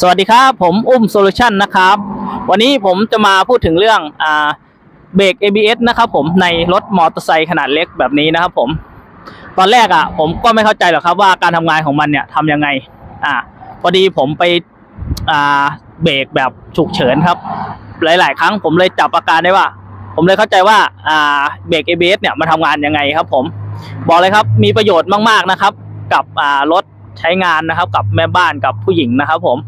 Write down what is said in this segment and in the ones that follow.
สวัสดีครับ ผมอุ้มโซลูชันนะครับ วันนี้ผมจะมาพูดถึงเรื่องอ่าเบรก ABS นะครับผมในรถมอเตอร์ไซค์ขนาดเล็กแบบนี้นะครับผมตอนแรกอะ ผมก็ไม่เข้าใจหรอกครับว่าการทำงานของมันเนี่ยทำยังไง อ่าพอดีผมไปอ่าเบรกแบบฉุกเฉินครับ หลาย ๆ ครั้งผมเลยจับอาการได้ว่า ผมเลยเข้าใจว่าอ่าเบรก ABS เนี่ยมันทำงานยังไงครับ ผม บอกเลยครับมีประโยชน์มาก ๆ นะครับ กับอ่ารถใช้งานนะครับ กับแม่บ้านกับผู้หญิงนะครับ ผม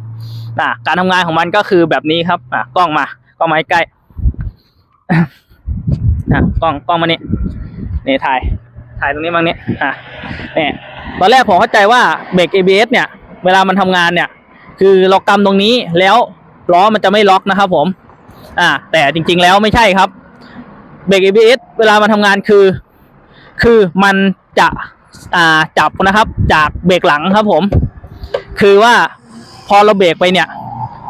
อะการทำงานของมันก็คือแบบนี้ครับอะกล้องมากล้องมาใกล้อะกล้องกล้องมานี่นี่ถ่าย ถ่ายตรงนี้บ้างนี่อะเนี่ยตอนแรกผมเข้าใจว่าเบรก ABS เนี่ย เวลามันทำงานเนี่ย คือเรากำตรงนี้แล้วล้อมันจะไม่ล็อกนะครับผม อ่า แต่จริง ๆ แล้วไม่ใช่ครับ เบรก ABS เวลามันทำงานคือ คือมันจะอ่าจับนะครับ จากเบรกหลังครับผม คือว่า พอเราเบรกไปเนี่ย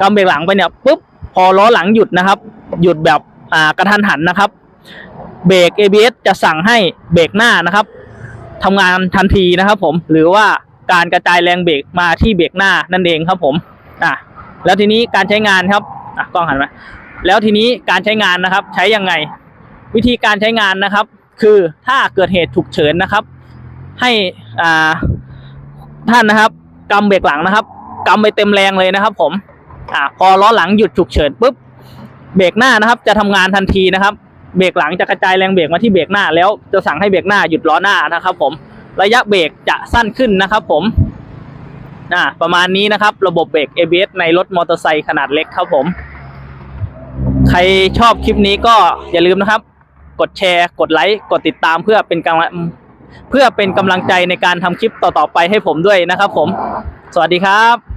กำเบรกหลังไปเนี่ยปุ๊บพอล้อหลังหยุดนะครับ หยุดแบบอ่ากระทันหันนะครับ เบรก ABS จะสั่งให้เบรกหน้านะครับทำงานทันทีนะครับ ผมหรือว่าการกระจายแรงเบรกมาที่เบรกหน้านั่นเองครับผมอะแล้วทีนี้การใช้งานครับอะกล้องหันมาแล้วทีนี้การใช้งานนะครับ ใช้ยังไง วิธีการใช้งานนะครับ คือถ้าเกิดเหตุฉุกเฉินนะครับ ให้อ่าท่านนะครับกำเบรกหลังนะครับ กำไปเต็มแรงเลยนะครับ ผมอ่าพอล้อหลังหยุดฉุกเฉินปุ๊บเบรกหน้านะครับ จะทำงานทันทีนะครับ เบรกหลังจะกระจายแรงเบรกมาที่เบรกหน้า แล้วจะสั่งให้เบรกหน้าหยุดล้อหน้านะครับ ผมระยะเบรกจะสั้นขึ้นนะครับ ผมอ่าประมาณนี้นะครับ ระบบเบรก ABS ในรถมอเตอร์ไซค์ขนาดเล็กครับผม ใครชอบคลิปนี้ก็อย่าลืมนะครับ กดแชร์ กดไลค์ กดติดตามเพื่อเป็นกำลังเพื่อเป็นกำลังใจในการทำคลิปต่อๆไปให้ผมด้วยนะครับ ผม สวัสดีครับ